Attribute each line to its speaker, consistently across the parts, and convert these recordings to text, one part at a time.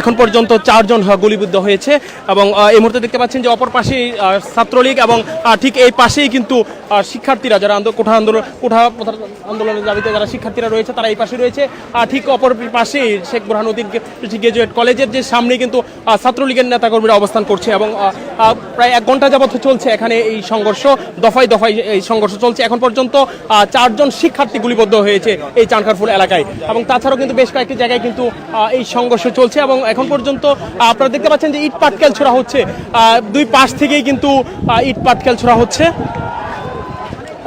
Speaker 1: এখন পর্যন্ত চারজন গুলিবিদ্ধ হয়েছে এবং এই মুহূর্তে দেখতে পাচ্ছেন যে অপর পাশেই ছাত্রলীগ এবং ঠিক এই পাশেই কিন্তু শিক্ষার্থীরা যারা কোঠা আন্দোলন কোঠা আন্দোলনের দাবিতে যারা শিক্ষার্থীরা রয়েছে, তারা এই পাশে রয়েছে। ঠিক অপর পাশেই শেখ বুরহানুদ্দিন গ্রাজুয়েট কলেজের যে সামনে কিন্তু ছাত্রলীগের নেতাকর্মীরা অবস্থান করছে এবং প্রায় এক ঘণ্টা যাবত চলছে এখানে এই সংঘর্ষ, দফায় দফায় এই সংঘর্ষ চলছে। এখন পর্যন্ত চারজন শিক্ষার্থী গুলিবদ্ধ হয়েছে এই চানখারফুল এলাকায় এবং তাছাড়াও কিন্তু বেশ কয়েকটি জায়গায় কিন্তু এই সংঘর্ষ চলছে এবং এখন পর্যন্ত আপনারা দেখতে পাচ্ছেন যে ইট পাটকেল ছোড়া হচ্ছে। দুই পাশ থেকেই কিন্তু ইট পাটকেল ছোড়া হচ্ছে।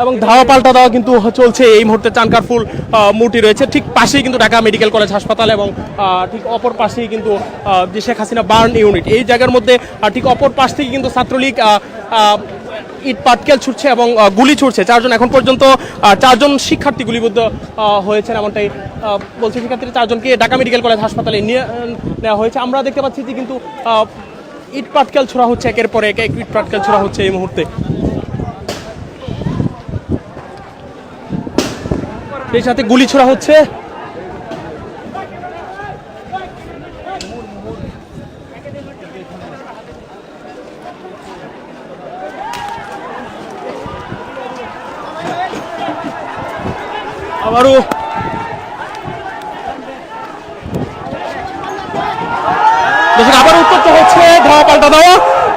Speaker 1: এবং ধাওয়া পাল্টা দেওয়া কিন্তু চলছে। এই মুহূর্তে চানকারফুল আহ, মূর্তি রয়েছে। ঠিক পাশেই কিন্তু ঢাকা মেডিকেল কলেজ হাসপাতাল এবং ঠিক অপর পাশেই কিন্তু যে শেখ হাসিনা বার্ন ইউনিট। এই জায়গার মধ্যে ঠিক অপর পাশ থেকে কিন্তু ছাত্রলীগ ইট পাটকেল ছুটছে এবং গুলি ছুটছে। চারজন এখন পর্যন্ত চারজন শিক্ষার্থী গুলিবদ্ধ হয়েছেন এমনটাই বলছে শিক্ষার্থীরা। চারজনকে ঢাকা মেডিকেল কলেজ হাসপাতালে নিয়ে, নেওয়া হয়েছে। আমরা দেখতে পাচ্ছি যে কিন্তু ইট পাটকেল ছোড়া হচ্ছে একের পর এক এক ইট পাটকেল ছোড়া হচ্ছে এই মুহূর্তে। সেই সাথে গুলি ছোড়া হচ্ছে। আবারও দর্শক আবার উত্তপ্ত হচ্ছে ধাওয়া পাল্টা দেওয়া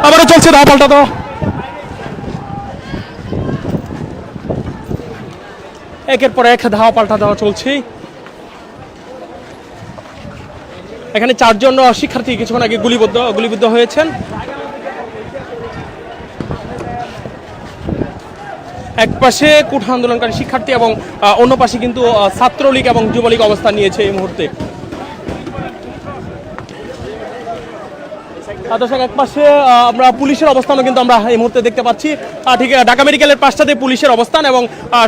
Speaker 1: আবারও চলছে ধাওয়া পাল্টা দেওয়া একের পর এক ধাওয়া পাল্টা দেওয়া চলছে। এখানে চারজন শিক্ষার্থী কিছুক্ষণ আগে গুলিবদ্ধ গুলিবিদ্ধ হয়েছেন। এক পাশে কুঠা আন্দোলনকারী শিক্ষার্থী এবং অন্য পাশে কিন্তু ছাত্রলীগ এবং যুবলীগ অবস্থান নিয়েছে এই মুহূর্তে। দর্শক, এক পাশে আমরা পুলিশের অবস্থানও কিন্তু আমরা এই মুহূর্তে দেখতে পাচ্ছি। ঠিক ঢাকা মেডিকেলের পাশটাতে পুলিশের অবস্থান এবং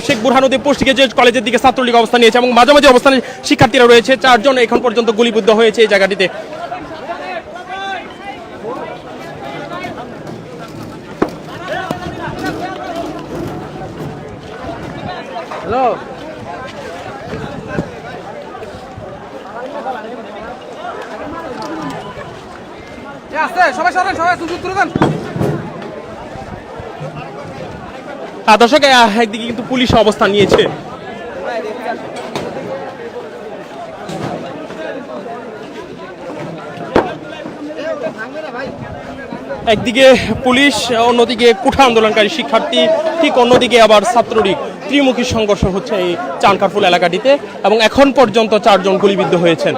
Speaker 1: শেখ বুরহানুদ্দিন পোস্ট গ্রাজুয়েট কলেজের দিকে ছাত্রলীগ অবস্থান নিয়েছে এবং মাঝামাঝি অবস্থানে শিক্ষার্থীরা রয়েছে। চারজন এখন পর্যন্ত গুলিবুদ্ধ হয়েছে এই জায়গাটিতে।
Speaker 2: হ্যালো। আছে, সবাই সরেন, সবাই সুযোগ তুলে দেন।
Speaker 1: দর্শক একদিকে কিন্তু পুলিশ অবস্থান নিয়েছে। একদিকে পুলিশ, অন্যদিকে কুঠা আন্দোলনকারী শিক্ষার্থী, ঠিক অন্যদিকে আবার ছাত্রলীগ। ত্রিমুখী সংঘর্ষ হচ্ছে এই চানকারফুল এলাকাটিতে এবং এখন পর্যন্ত চারজন গুলিবিদ্ধ হয়েছেন।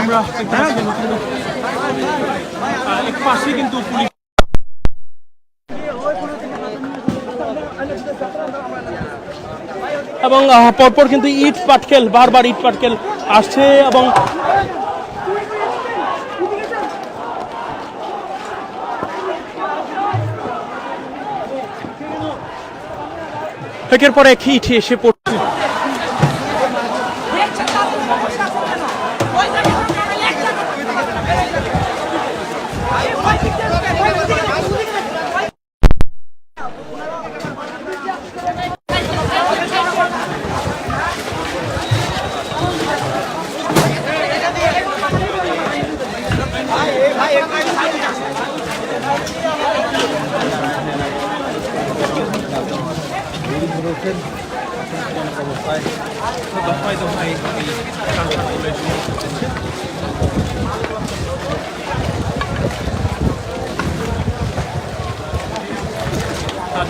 Speaker 1: আমরা এক পাশে কিন্তু পুলিশ এবং পরপর কিন্তু ইট পাটকেল, বারবার ইট পাটকেল আসছে এবং একের পর এক ইট এসে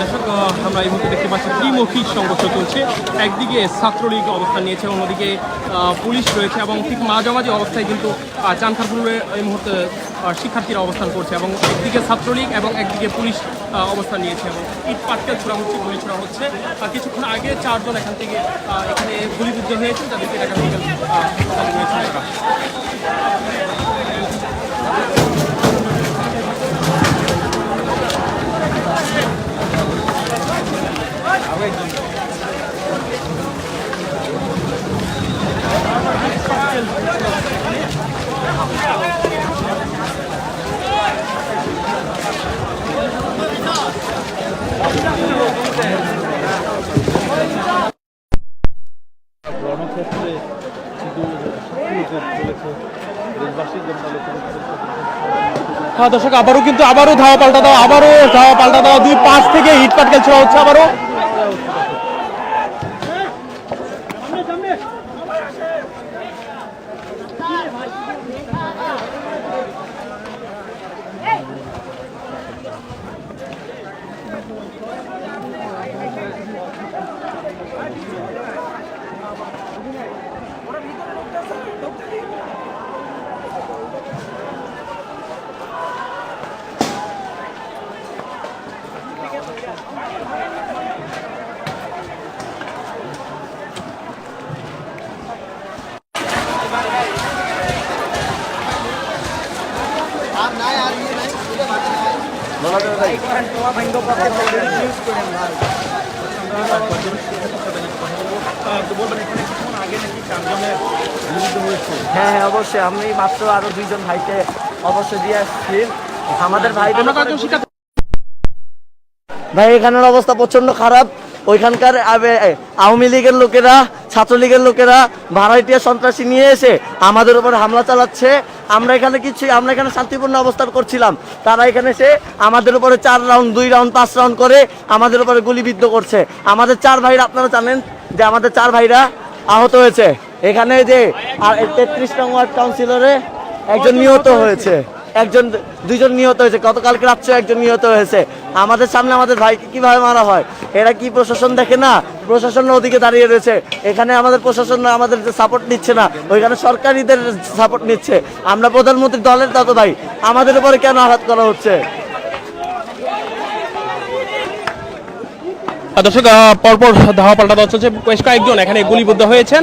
Speaker 1: দর্শক আমরা এই মুহূর্তে দেখতে পাচ্ছি ত্রিমুখী সংঘর্ষ চলছে একদিকে ছাত্রলীগ অবস্থান নিয়েছে অন্যদিকে পুলিশ রয়েছে এবং ঠিক মাঝামাঝি অবস্থায় কিন্তু চানখারপুরে এই মুহূর্তে শিক্ষার্থীরা অবস্থান করছে এবং একদিকে ছাত্রলীগ এবং একদিকে পুলিশ অবস্থান নিয়েছে এবং ইট পাটকেল ছোড়া হচ্ছে গুলি ছোড়া হচ্ছে। আর কিছুক্ষণ আগে চারজন এখান থেকে এখানে গুলিবিদ্ধ হয়েছেন তাদেরকে মেডিকেল আহ, হাসপাতালে রয়েছে হ্যাঁ দর্শক, আবারও কিন্তু আবারও ধাওয়া পাল্টা দেওয়া আবারও ধাওয়া পাল্টা দেওয়া দুই পাঁচ থেকে হিট পাট খেলছে হচ্ছে আবারও।
Speaker 3: হ্যাঁ হ্যাঁ অবশ্যই। আমি মাত্র আরও দুইজন ভাইকে অবশ্যই দিয়ে আসছি। আমাদের ভাই ভাই এখানের অবস্থা প্রচণ্ড খারাপ। ওইখানকার আওয়ামী লীগের লোকেরা ছাত্রলীগের লোকেরা ভাড়াইটিয়া সন্ত্রাসী নিয়ে এসে আমাদের উপর হামলা চালাচ্ছে। আমরা এখানে কিছু আমরা এখানে শান্তিপূর্ণ অবস্থান করছিলাম। তারা এখানে এসে আমাদের উপরে চার রাউন্ড দুই রাউন্ড পাঁচ রাউন্ড করে আমাদের উপরে গুলিবিদ্ধ করছে। আমাদের চার ভাইরা আপনারা জানেন যে আমাদের চার ভাইরা আহত হয়েছে। এখানে যে তেত্রিশ নং ওয়ার্ড কাউন্সিলরে একজন নিহত হয়েছে। একজন দুজন নিহত হয়েছে। গতকালকে রাত্রে একজন নিহত হয়েছে। আমাদের সামনে আমাদের ভাইকে কীভাবে মারা হয়, এরা কি প্রশাসন দেখে না? প্রশাসন ওদিকে দাঁড়িয়ে রয়েছে। এখানে আমাদের প্রশাসন আমাদের সাপোর্ট নিচ্ছে না, ওইখানে সরকারিদের সাপোর্ট নিচ্ছে। আমরা প্রধানমন্ত্রী দলের তত ভাই, আমাদের উপরে কেন আঘাত করা হচ্ছে?
Speaker 1: দর্শক পরপর ধাওয়া পাল্টা চলছে। বেশ কয়েকজন এখানে গুলিবিদ্ধ হয়েছেন।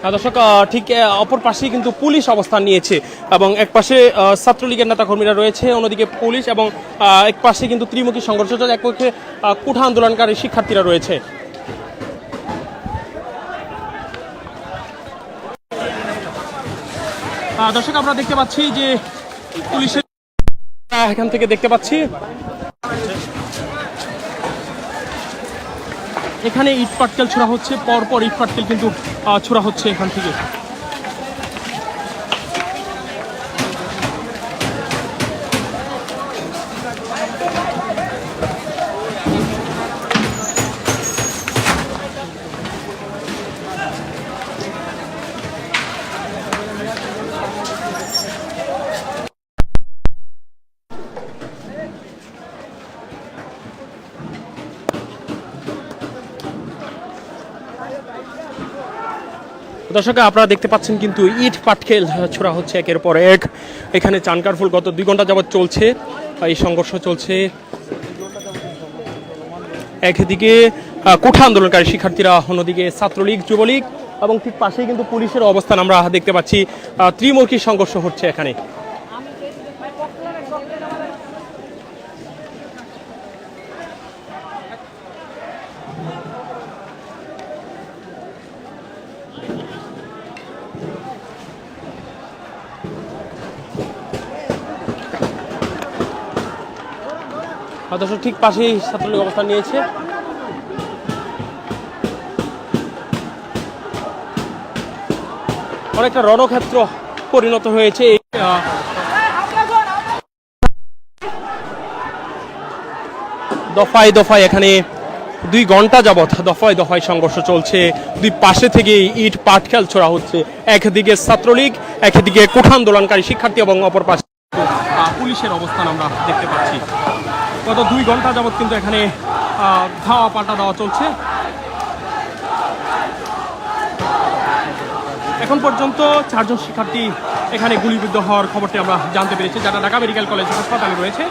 Speaker 1: হ্যাঁ, দর্শক ঠিক অপর পাশেই কিন্তু পুলিশ অবস্থান নিয়েছে এবং এক পাশে ছাত্রলীগের নেতাকর্মীরা রয়েছে অন্যদিকে পুলিশ এবং এক পাশে কিন্তু ত্রিমুখী সংঘর্ষ চলছে এক পক্ষে কুঠা আন্দোলনকারী শিক্ষার্থীরা রয়েছে। দর্শক আমরা দেখতে পাচ্ছি যে পুলিশের এখান থেকে দেখতে পাচ্ছি এখানে ইট পাটকেল ছোড়া হচ্ছে পরপর ইট পাটকেল কিন্তু ছোড়া হচ্ছে এখান থেকে। দর্শক, আপনারা দেখতে পাচ্ছেন কিন্তু ইট পাটকেল ছোড়া হচ্ছে একের পর এক। এখানে চানকার ফুল গত দুই ঘণ্টা যাবৎ চলছে। এই সংঘর্ষ চলছে। একদিকে কোঠা আন্দোলনকারী শিক্ষার্থীরা, অন্যদিকে ছাত্রলীগ, যুবলীগ এবং ঠিক পাশেই কিন্তু পুলিশের অবস্থান আমরা দেখতে পাচ্ছি। ত্রিমুখী সংঘর্ষ হচ্ছে এখানে। আর ঠিক পাশেই ছাত্রলীগ অবস্থান নিয়েছে। অনেকটা রণক্ষেত্র পরিণত হয়েছে এই দফায় দফায় এখানে দুই ঘণ্টা যাবৎ দফায় দফায় সংঘর্ষ চলছে। দুই পাশে থেকে ইট পাটখেল ছোড়া হচ্ছে। একদিকে ছাত্রলীগ, একদিকে কোঠা আন্দোলনকারী শিক্ষার্থী এবং অপর পাশে পুলিশের অবস্থান আমরা দেখতে পাচ্ছি। গত দুই ঘণ্টা যাবৎ কিন্তু এখানে ধাওয়া পাল্টা দেওয়া চলছে। এখন পর্যন্ত চারজন শিক্ষার্থী এখানে গুলিবিদ্ধ হওয়ার খবরটি আমরা জানতে পেরেছি, যারা ঢাকা মেডিকেল কলেজ হাসপাতালে রয়েছে।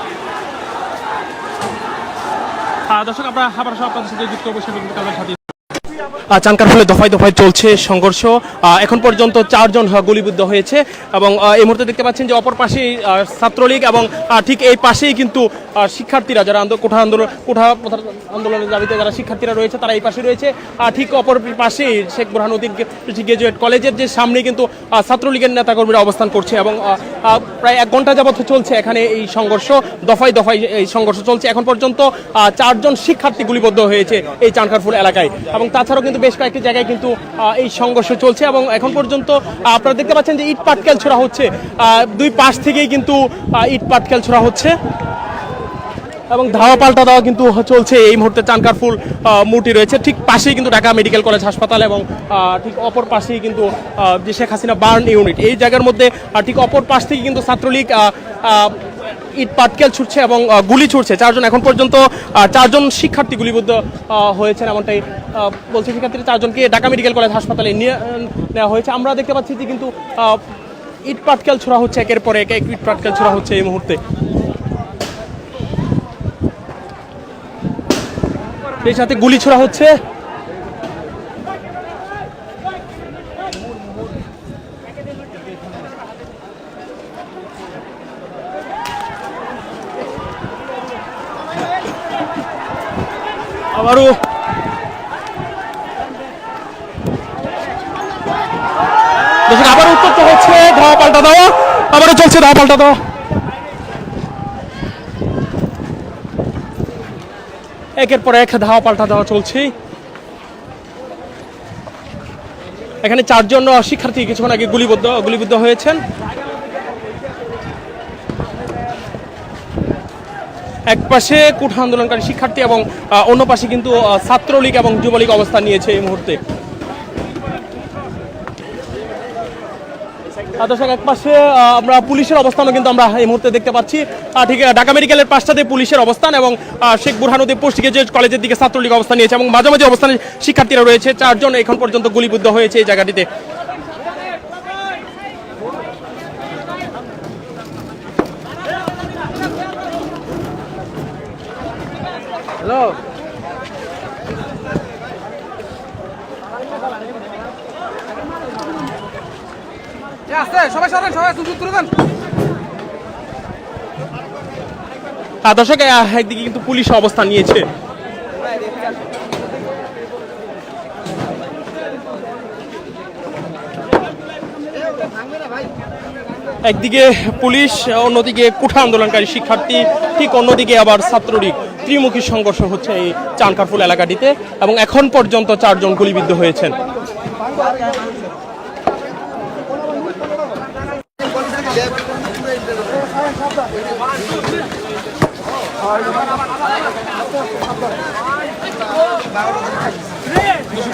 Speaker 1: দর্শক, আমরা আবার আপনাদের সাথে যুক্ত অবশ্যই সাথে আহ, চানকার ফলে দফায় দফায় চলছে সংঘর্ষ। এখন পর্যন্ত চারজন গুলিবিদ্ধ হয়েছে এবং এই মুহূর্তে দেখতে পাচ্ছেন যে অপর পাশেই ছাত্রলীগ এবং ঠিক এই পাশেই কিন্তু শিক্ষার্থীরা যারা কোঠা আন্দোলন কোঠা আন্দোলনের দাবিতে যারা শিক্ষার্থীরা রয়েছে তারা এই পাশে রয়েছে। ঠিক অপর পাশেই শেখ বুরহানুদ্দিন গ্রাজুয়েট কলেজের যে সামনে কিন্তু ছাত্রলীগের নেতাকর্মীরা অবস্থান করছে এবং প্রায় এক ঘণ্টা যাবত চলছে এখানে এই সংঘর্ষ। দফায় দফায় এই সংঘর্ষ চলছে। এখন পর্যন্ত চারজন শিক্ষার্থী গুলিবদ্ধ হয়েছে এই চানখারপুল এলাকায় এবং তাছাড়াও কিন্তু বেশ কয়েকটি জায়গায় কিন্তু এই সংঘর্ষ চলছে এবং এখন পর্যন্ত আপনারা দেখতে পাচ্ছেন যে ইট পাটকেল ছোড়া হচ্ছে। দুই পাশ থেকেই কিন্তু ইট পাটকেল ছোড়া হচ্ছে। এবং ধাওয়া পাল্টা দেওয়া কিন্তু চলছে। এই মুহূর্তে চানকারফুল মূর্তি রয়েছে। ঠিক পাশেই কিন্তু ঢাকা মেডিকেল কলেজ হাসপাতাল এবং ঠিক অপর পাশেই কিন্তু যে শেখ হাসিনা বার্ন ইউনিট। এই জায়গার মধ্যে ঠিক অপর পাশ থেকে কিন্তু ছাত্রলীগ ইট পাটকেল ছুটছে এবং গুলি ছুটছে। চারজন এখন পর্যন্ত চারজন শিক্ষার্থী গুলিবদ্ধ হয়েছেন এমনটাই বলছে শিক্ষার্থীরা। চারজনকে ঢাকা মেডিকেল কলেজ হাসপাতালে নিয়ে, নেওয়া হয়েছে। আমরা দেখতে পাচ্ছি যে কিন্তু ইট পাটকেল ছোড়া হচ্ছে একের পর এক ইট পাটকেল ছোড়া হচ্ছে এই মুহূর্তে। এই সাথে গুলি ছোড়া হচ্ছে। আবারও দর্শক আবার উত্তপ্ত হচ্ছে ধাওয়া পাল্টা দেওয়া আবারও চলছে ধাওয়া পাল্টা দেওয়া একের পর এক ধাওয়া পাল্টা দেওয়া চলছে। এখানে চারজন শিক্ষার্থী কিছুক্ষণ আগে গুলিবদ্ধ গুলিবিদ্ধ হয়েছেন। এক পাশে কুঠা আন্দোলনকারী শিক্ষার্থী এবং অন্য পাশে কিন্তু ছাত্রলীগ এবং যুবলীগ অবস্থান নিয়েছে এই মুহূর্তে। দর্শক, এক পাশে আমরা পুলিশের অবস্থানও কিন্তু আমরা এই মুহূর্তে দেখতে পাচ্ছি। ঠিক ঢাকা মেডিকেলের পাশটাতে পুলিশের অবস্থান এবং শেখ বুরহানুদ্দিন পোস্ট গ্রাজুয়েট কলেজের দিকে ছাত্রলীগ অবস্থান নিয়েছে এবং মাঝামাঝি অবস্থানে শিক্ষার্থীরা রয়েছে। চারজন এখন পর্যন্ত গুলিবিদ্ধ হয়েছে এই জায়গাটিতে।
Speaker 2: হ্যালো। আছে, সবাই সরেন, সবাই সুযোগ তুলে দেন।
Speaker 1: দর্শক একদিকে কিন্তু পুলিশ অবস্থান নিয়েছে। একদিকে পুলিশ, অন্যদিকে কুঠা আন্দোলনকারী শিক্ষার্থী, ঠিক অন্যদিকে আবার ছাত্রলীগ। ত্রিমুখী সংঘর্ষ হচ্ছে এই চানকারফুল এলাকাটিতে এবং এখন পর্যন্ত চারজন গুলিবিদ্ধ হয়েছেন।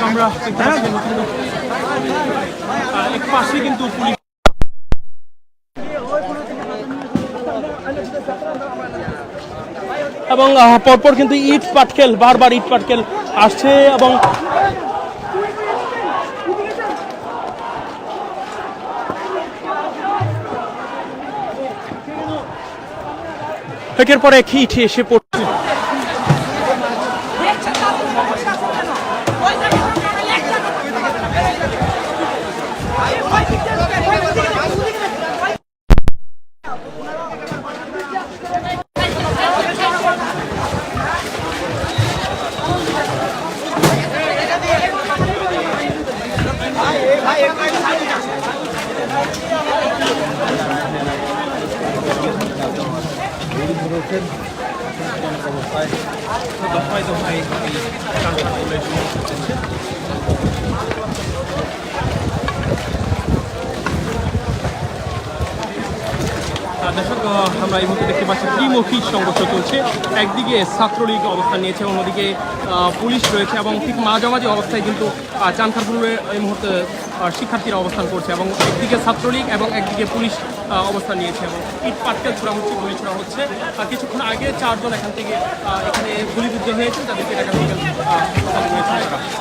Speaker 1: আমরা এক পাশে কিন্তু পুলিশ এবং পরপর কিন্তু ইট পাটকেল, বারবার ইট পাটকেল আসছে এবং একের পর এক ইট এসে পড়ছে। দর্শক আমরা এই মুহূর্তে দেখতে পাচ্ছি ত্রিমুখী সংঘর্ষ চলছে। একদিকে ছাত্রলীগ অবস্থান নিয়েছে, অন্যদিকে পুলিশ রয়েছে এবং ঠিক মাঝামাঝি অবস্থায় কিন্তু চানখারপুরে এই মুহূর্তে শিক্ষার্থীরা অবস্থান করছে এবং একদিকে ছাত্রলীগ এবং একদিকে পুলিশ অবস্থান নিয়েছে এবং ইট পাটকেল ছোড়া হচ্ছে গুলি ছোড়া হচ্ছে। আর কিছুক্ষণ আগে চারজন এখান থেকে এখানে গুলিবিদ্ধ হয়েছেন, তাদেরকে ঢাকা মেডিকেল হাসপাতালে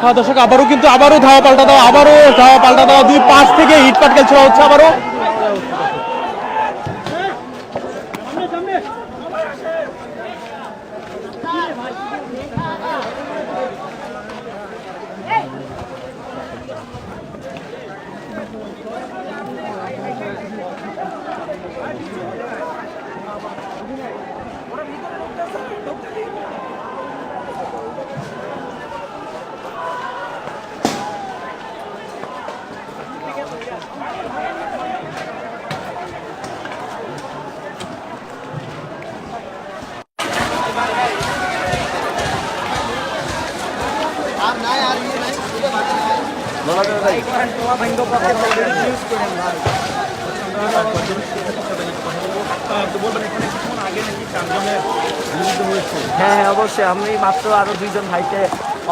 Speaker 1: হ্যাঁ দর্শক, আবারও কিন্তু আবারও ধাওয়া পাল্টা দেওয়া, আবারও ধাওয়া পাল্টা দেওয়া, দুই পাঁচ থেকে হিট পাট খেলছে হচ্ছে আবারও।
Speaker 3: হ্যাঁ অবশ্যই। আমি মাত্র আরও দুইজন ভাইকে